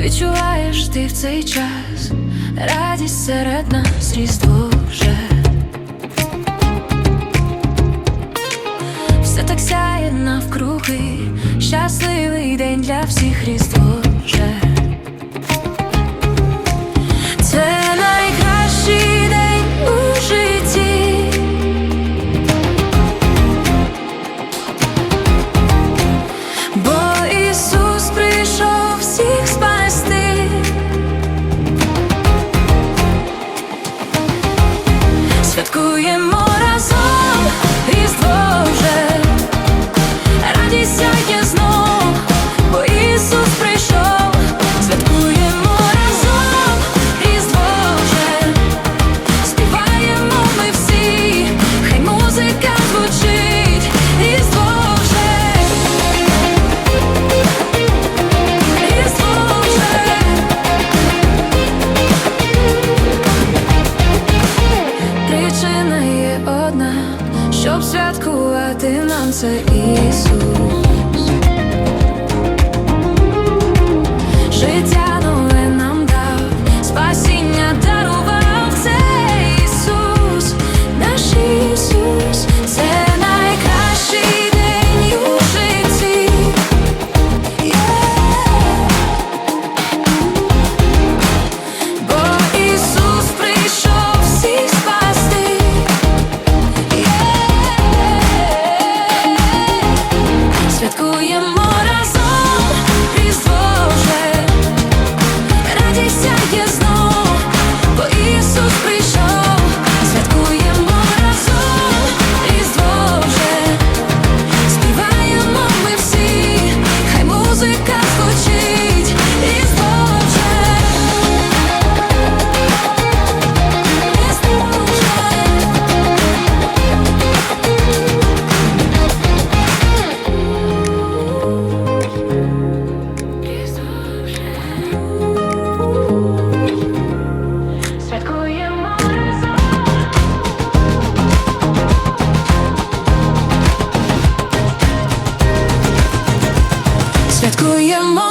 Відчуваєш ти в цей час радість серед нас різдво вже. Все так сяє навкруги, щасливий день для всіх різдв. святкувати нам це Ісус. Kuya mo